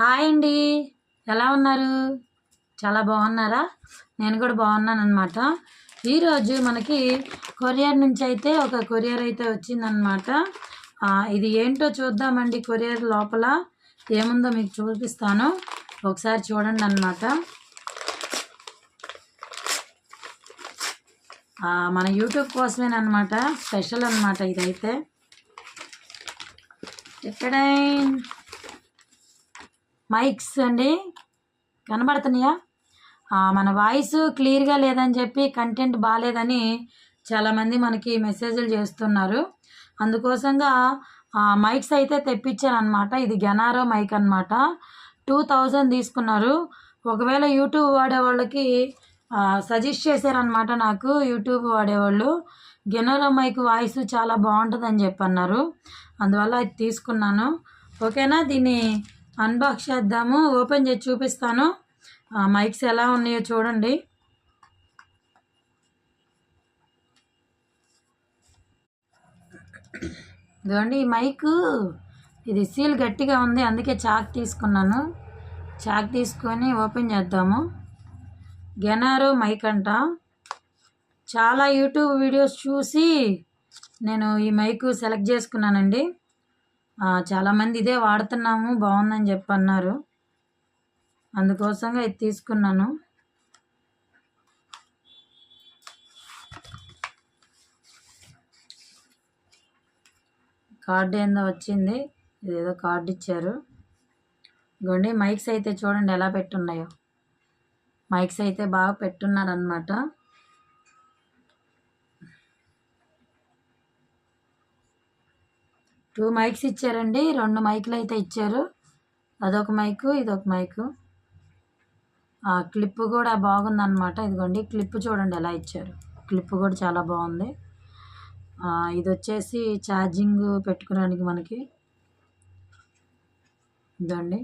Hi అండి. ఎలా ఉన్నారు? చాలా బాగున్నారా? నేను కూడా బాగున్నాను అనమాట ఈరోజు మనకి కొరియర్ నుంచి అయితే ఒక కొరియర్ అయితే వచ్చిందనమాట ఇది ఏంటో చూద్దామండి కొరియర్ లోపల. ఏముందో మీకు చూపిస్తాను. ఒకసారి చూడండి అనమాట మన యూట్యూబ్ కోసమేనమాట స్పెషల్ అనమాట ఇదైతే. ఎక్కడైనా మైక్స్ అండి? కనబడుతున్నాయా? మన వాయిస్ క్లియర్గా లేదని చెప్పి కంటెంట్ బాగాలేదని చాలామంది మనకి మెసేజ్లు చేస్తున్నారు. అందుకోసంగా మైక్స్ అయితే తెప్పించాను అనమాట ఇది గెనారో మైక్ అనమాట టూ థౌజండ్ తీసుకున్నారు. ఒకవేళ యూట్యూబ్ వాడే వాళ్ళకి సజెస్ట్ చేశారనమాట నాకు యూట్యూబ్ వాడేవాళ్ళు. గెనారో మైక్ వాయిస్ చాలా బాగుంటుందని చెప్పి అన్నారు అందువల్ల అది తీసుకున్నాను. ఓకేనా? దీన్ని అన్బాక్స్ చేద్దాము ఓపెన్ చేసి చూపిస్తాను. మైక్స్ ఎలా ఉన్నాయో చూడండి. ఇదిగోండి ఈ మైక్ ఇది సీల్ గట్టిగా ఉంది అందుకే చాక్ తీసుకున్నాను. చాక్ తీసుకొని ఓపెన్ చేద్దాము. గెనారో మైక్ అంట. చాలా యూట్యూబ్ వీడియోస్ చూసి నేను ఈ మైక్ సెలెక్ట్ చేసుకున్నానండి. చాలామంది ఇదే వాడుతున్నాము బాగుందని చెప్పి అన్నారు అందుకోసంగా ఇది తీసుకున్నాను. కార్డు ఏందో వచ్చింది ఇదేదో కార్డు ఇచ్చారు. ఇదిగోండి మైక్స్ అయితే చూడండి ఎలా పెట్టున్నాయో. మైక్స్ అయితే బాగా పెట్టున్నారనమాట టూ మైక్స్ ఇచ్చారండి. రెండు మైకులు అయితే ఇచ్చారు. అదొక మైకు ఇదొక మైకు. క్లిప్ కూడా బాగుందన్నమాట. ఇదిగోండి క్లిప్ చూడండి ఎలా ఇచ్చారు. క్లిప్ కూడా చాలా బాగుంది. ఇది వచ్చేసి ఛార్జింగ్ పెట్టుకోవడానికి మనకి. ఇదండి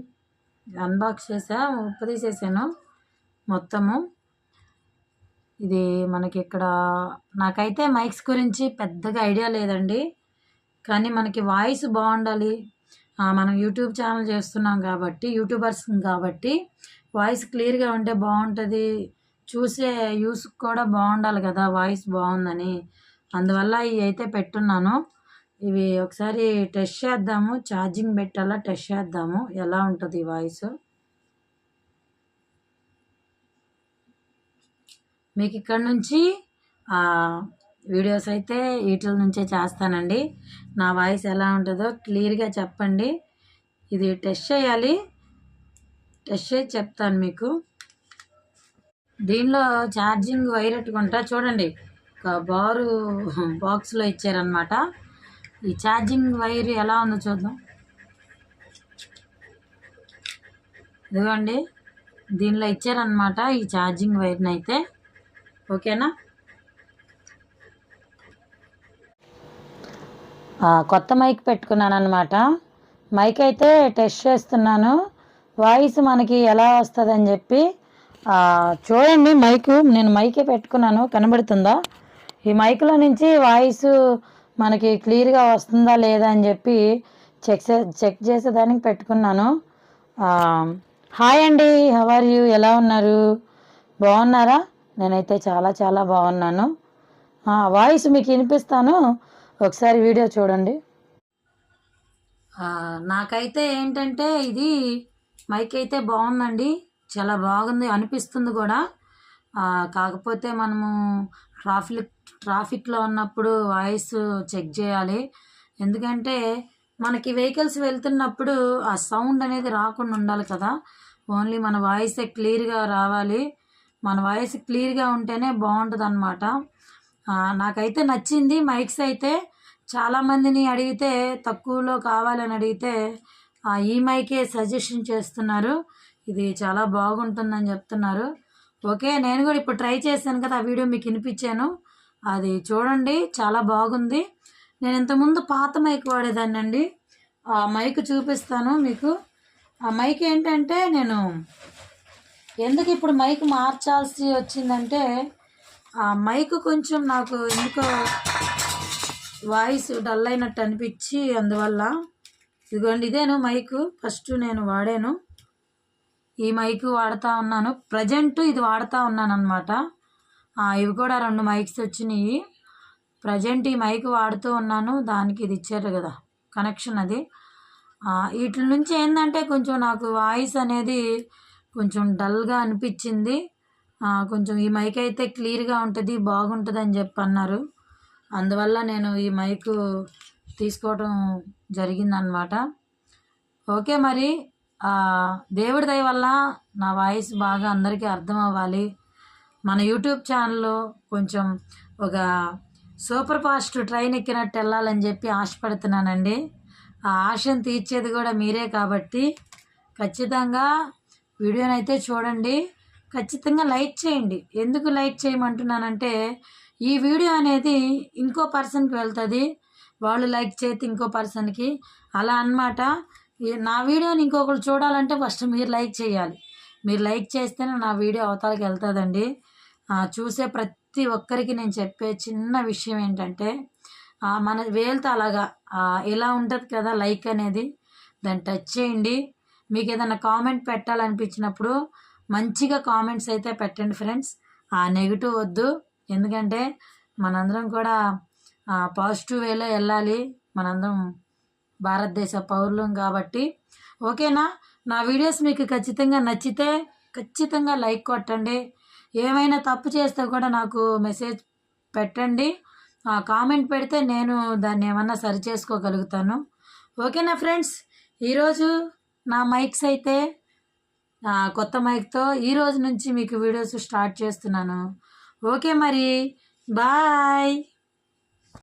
అన్బాక్స్ చేసా ఉప్పు తీసేసాను మొత్తము. ఇది మనకి ఇక్కడ నాకైతే మైక్స్ గురించి పెద్దగా ఐడియా లేదండి. కానీ మనకి వాయిస్ బాగుండాలి. మనం యూట్యూబ్ ఛానల్ చేస్తున్నాం కాబట్టి యూట్యూబర్స్ కాబట్టి వాయిస్ క్లియర్గా ఉంటే బాగుంటుంది. చూసే యూస్ కూడా బాగుండాలి కదా వాయిస్ బాగుందని. అందువల్ల ఇవి అయితే పెట్టున్నాను. ఇవి ఒకసారి టెస్ట్ చేద్దాము. ఛార్జింగ్ పెట్టాలా టెస్ట్ చేద్దాము. ఎలా ఉంటుంది ఈ వాయిస్? మీకు ఇక్కడ నుంచి వీడియోస్ అయితే వీటిల నుంచే చేస్తానండి. నా వాయిస్ ఎలా ఉంటుందో క్లియర్గా చెప్పండి. ఇది టెస్ట్ చేయాలి. టెస్ట్ చేసి చెప్తాను మీకు. దీనిలో ఛార్జింగ్ వైర్ ఎట్టుకుంటా చూడండి. ఒక బారు బాక్స్లో ఇచ్చారనమాట ఈ ఛార్జింగ్ వైర్ ఎలా ఉందో చూద్దాం. ఇదిగోండి. దీనిలో ఇచ్చారనమాట ఈ ఛార్జింగ్ వైర్ని అయితే. ఓకేనా? కొత్త మైక్ పెట్టుకున్నాను అనమాట మైక్ అయితే టెస్ట్ చేస్తున్నాను. వాయిస్ మనకి ఎలా వస్తుందని చెప్పి చూడండి మైక్. నేను మైకే పెట్టుకున్నాను. కనబడుతుందా? ఈ మైక్లో నుంచి వాయిస్ మనకి క్లియర్గా వస్తుందా లేదా అని చెప్పి చెక్ చే- చెక్ చేసేదానికి పెట్టుకున్నాను. హాయ్ అండి. How are you? ఎలా ఉన్నారు? బాగున్నారా? నేనైతే చాలా చాలా బాగున్నాను. వాయిస్ మీకు వినిపిస్తాను. ఒకసారి వీడియో చూడండి. నాకైతే ఏంటంటే ఇది మైక్ అయితే బాగుందండి. చాలా బాగుంది అనిపిస్తుంది కూడా. కాకపోతే మనము ట్రాఫిక్ ట్రాఫిక్లో ఉన్నప్పుడు వాయిస్ చెక్ చేయాలి. ఎందుకంటే మనకి వెహికల్స్ వెళ్తున్నప్పుడు ఆ సౌండ్ అనేది రాకుండా ఉండాలి కదా. ఓన్లీ మన వాయిసే క్లియర్గా రావాలి. మన వాయిస్ క్లియర్గా ఉంటేనే బాగుంటుంది అనమాట నాకైతే నచ్చింది మైక్స్ అయితే. చాలామందిని అడిగితే తక్కువలో కావాలని అడిగితే ఆ, ఈ మైకే సజెషన్ చేస్తున్నారు. ఇది చాలా బాగుంటుందని చెప్తున్నారు. ఓకే నేను కూడా ఇప్పుడు ట్రై చేశాను కదా ఆ వీడియో మీకు వినిపించాను. అది చూడండి చాలా బాగుంది. నేను ఇంతకుముందు పాత మైక్ వాడేదాన్ని అండి ఆ మైక్ చూపిస్తాను మీకు. ఆ మైక్ ఏంటంటే నేను ఎందుకు ఇప్పుడు మైక్ మార్చాల్సి వచ్చిందంటే ఆ మైక్ కొంచెం నాకు ఎందుకో వాయిస్ డల్ అయినట్టు అనిపించి అందువల్ల ఇదిగోండి ఇదేను మైక్. ఫస్ట్ నేను వాడాను. ఈ మైక్ వాడుతూ ఉన్నాను. ప్రజెంట్ ఇది వాడుతూ ఉన్నాను అనమాట ఇవి కూడా రెండు మైక్స్ వచ్చినాయి. ప్రజెంట్ ఈ మైక్ వాడుతూ ఉన్నాను. దానికి ఇది ఇచ్చారు కదా కనెక్షన్ అది. వీటి నుంచి ఏంటంటే కొంచెం నాకు వాయిస్ అనేది కొంచెం డల్గా అనిపించింది. కొంచెం ఈ మైక్ అయితే క్లియర్గా ఉంటుంది బాగుంటుంది అని చెప్పి అన్నారు అందువల్ల నేను ఈ మైక్ తీసుకోవటం జరిగిందనమాట. ఓకే మరి దేవుడి దయ వల్ల నా వాయిస్ బాగా అందరికీ అర్థం అవ్వాలి. మన యూట్యూబ్ ఛానల్లో కొంచెం ఒక సూపర్ ఫాస్ట్ ట్రైన్ ఎక్కినట్టు వెళ్ళాలని చెప్పి ఆశపడుతున్నానండి. ఆ ఆశను తీర్చేది కూడా మీరే కాబట్టి ఖచ్చితంగా వీడియోనైతే చూడండి. ఖచ్చితంగా లైక్ చేయండి. ఎందుకు లైక్ చేయమంటున్నానంటే ఈ వీడియో అనేది ఇంకో పర్సన్కి వెళ్తుంది. వాళ్ళు లైక్ చేస్తే ఇంకో పర్సన్కి. అలా అన్నమాట. నా వీడియోని ఇంకొకరు చూడాలంటే ఫస్ట్ మీరు లైక్ చేయాలి. మీరు లైక్ చేస్తేనే నా వీడియో అవతలకి వెళ్తుందండి. చూసే ప్రతి ఒక్కరికి నేను చెప్పే చిన్న విషయం ఏంటంటే మన వేలుతో అలాగా ఎలా ఇలా ఉంటుంది కదా లైక్ అనేది. దాన్ని టచ్ చేయండి. మీకు ఏదైనా కామెంట్ పెట్టాలనిపించినప్పుడు మంచిగా కామెంట్స్ అయితే పెట్టండి ఫ్రెండ్స్. ఆ నెగిటివ్ వద్దు. ఎందుకంటే మనందరం కూడా పాజిటివ్ వేలో వెళ్ళాలి. మనందరం భారతదేశ పౌరులం కాబట్టి. ఓకేనా నా? వీడియోస్ మీకు ఖచ్చితంగా నచ్చితే ఖచ్చితంగా లైక్ కొట్టండి. ఏమైనా తప్పు చేస్తే కూడా నాకు మెసేజ్ పెట్టండి. కామెంట్ పెడితే నేను దాన్ని ఏమన్నా సరి చేసుకోగలుగుతాను. ఓకేనా ఫ్రెండ్స్ ఈరోజు నా మైక్స్ అయితే కొత్త మైక్తో ఈ రోజు నుంచి మీకు వీడియోస్ స్టార్ట్ చేస్తున్నాను. ఓకే మరి. బాయ్.